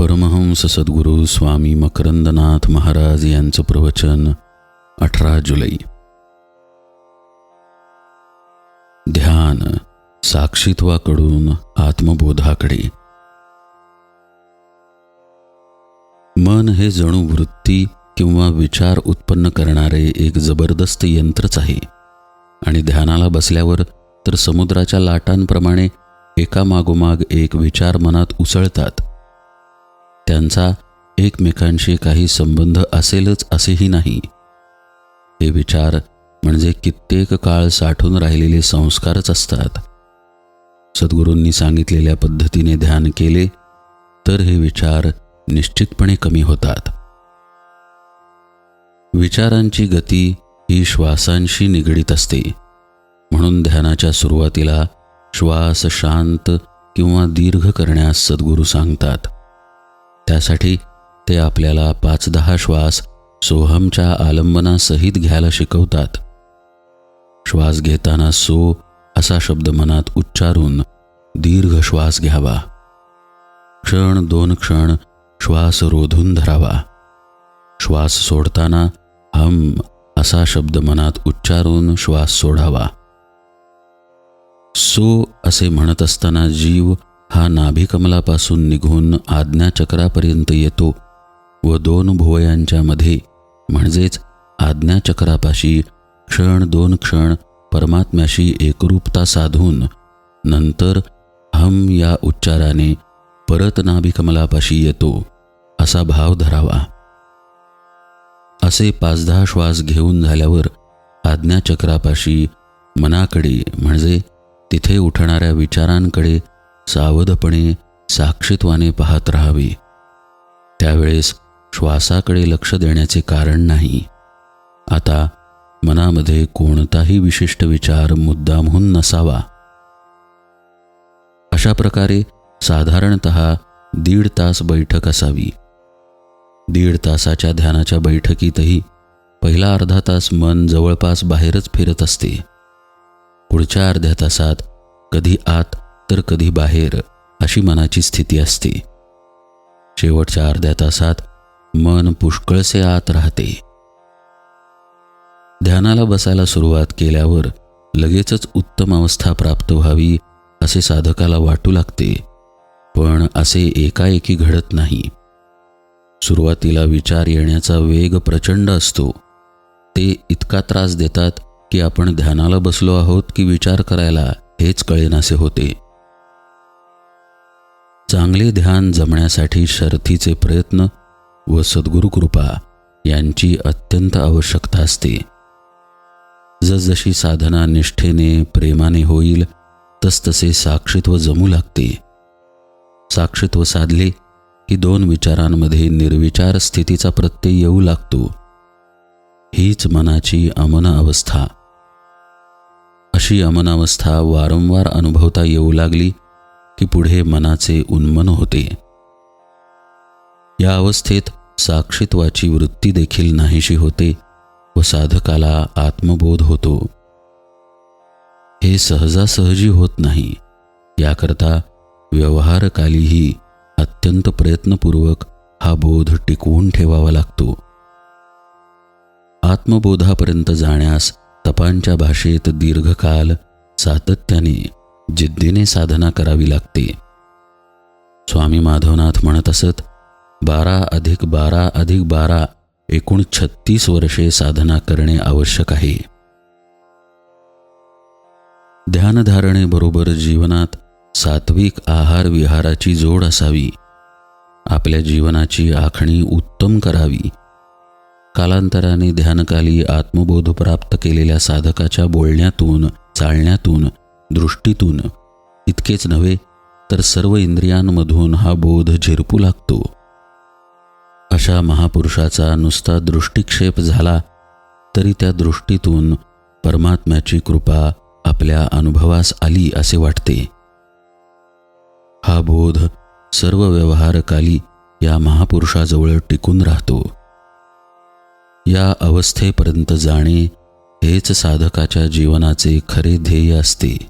परमहंस सद्गुरू स्वामी मकरंदनाथ महाराज यांचं प्रवचन अठरा जुलै. ध्यान साक्षीत्वाकडून आत्मबोधाकडे. मन हे जणू वृत्ती किंवा विचार उत्पन्न करणारे एक जबरदस्त यंत्रच आहे. आणि ध्यानाला बसल्यावर तर समुद्राच्या लाटांप्रमाणे एका मागोमाग एक विचार मनात उसळतात. त्यांचा एकमेकांशी काही संबंध असेलच असेही नाही. हे विचार म्हणजे कित्येक काळ साठून राहिलेले संस्कारच असतात. सद्गुरूंनी सांगितलेल्या पद्धतीने ध्यान केले तर हे विचार निश्चितपणे कमी होतात. विचारांची गती ही श्वासांशी निगडीत असते. म्हणून ध्यानाच्या सुरुवातीला श्वास शांत किंवा दीर्घ करण्यास सद्गुरू सांगतात. त्यासाठी ते आपल्याला पाच दहा श्वास सोहमच्या आलंबनासहित घ्यायला शिकवतात. श्वास घेताना सो असा शब्द मनात उच्चारून दीर्घ श्वास घ्यावा. क्षण दोन क्षण श्वास रोधून धरावा. श्वास सोडताना हम असा शब्द मनात उच्चारून श्वास सोडावा. सो असे म्हणत असताना जीव हा नाभिकमलापासून निघून आज्ञाचक्रापर्यंत येतो व दोन भुवयांच्या मध्ये म्हणजेच आज्ञाचक्रापाशी क्षण दोन क्षण परमात्म्याशी एकरूपता साधून नंतर हम या उच्चाराने परत नाभिकमलापाशी येतो असा भाव धरावा. असे पाच दहा श्वास घेऊन झाल्यावर आज्ञाचक्रापाशी मनाकडे म्हणजे तिथे उठणाऱ्या विचारांकडे सावधपणे साक्षीत्वाने पाहत राहावे. त्यावेळेस श्वासाकडे लक्ष देण्याचे कारण नाही. आता मनामध्ये कोणताही विशिष्ट विचार मुद्दामहून नसावा. अशा प्रकारे साधारणत दीड तास बैठक असावी. दीड तासाच्या ध्यानाच्या बैठकीतही पहिला अर्धा तास मन जवळपास बाहेरच फिरत असते. पुढच्या अर्ध्या तासात कधी आत तर कधी बाहेर अशी मनाची स्थिती असते. शेवटच्या अर्ध्या तासात मन पुष्कळसे आत राहते. ध्यानाला बसायला सुरुवात केल्यावर लगेचच उत्तम अवस्था प्राप्त व्हावी असे साधकाला वाटू लागते पण असे एकाएकी घडत नाही. सुरुवातीला विचार येण्याचा वेग प्रचंड असतो. ते इतका त्रास देतात की आपण ध्यानाला बसलो आहोत की विचार करायला हेच कळेनासे होते. चांगले ध्यान जमण्यासाठी शर्थीचे प्रयत्न व सद्गुरुकृपा यांची अत्यंत आवश्यकता असते. जसजशी साधना निष्ठेने प्रेमाने होईल तसतसे साक्षीत्व जमू लागते. साक्षित्व साधले की दोन विचारांमध्ये निर्विचार स्थितीचा प्रत्यय येऊ लागतो. हीच मनाची अमन अवस्था अशी अमनावस्था वारंवार अनुभवता येऊ लागली की पुढे मनाचे उन्मन होते. या अवस्थेत साक्षित्वाची वृत्ती देखील नाहीशी होते व साधकाला आत्मबोध होतो. हे सहजासहजी होत नाही. याकरता व्यवहारकालीही अत्यंत प्रयत्नपूर्वक हा बोध टिकवून ठेवावा लागतो. आत्मबोधापर्यंत जाण्यास तपांच्या भाषेत दीर्घकाल सातत्याने जिद्दीने साधना करावी लागते. स्वामी माधवनाथ म्हणत असत बारा अधिक बारा अधिक बारा एकूण छत्तीस वर्षे साधना करणे आवश्यक आहे. ध्यानधारणेबरोबर जीवनात सात्विक आहार विहाराची जोड असावी. आपल्या जीवनाची आखणी उत्तम करावी. कालांतराने ध्यानकाली आत्मबोध प्राप्त केलेल्या साधकाच्या बोलण्यातून चालण्यातून दृष्टीतून. इतकेच नव्हे तर सर्व इंद्रियांमधून हा बोध झिरपू लागतो. अशा महापुरुषाचा नुसता दृष्टिक्षेप झाला तरी त्या दृष्टीतून परमात्म्याची कृपा आपल्या अनुभवास आली असे वाटते. हा बोध सर्व व्यवहारकाली या महापुरुषाजवळ टिकून राहतो. या अवस्थेपर्यंत जाणे हेच साधकाच्या जीवनाचे खरे ध्येय असते.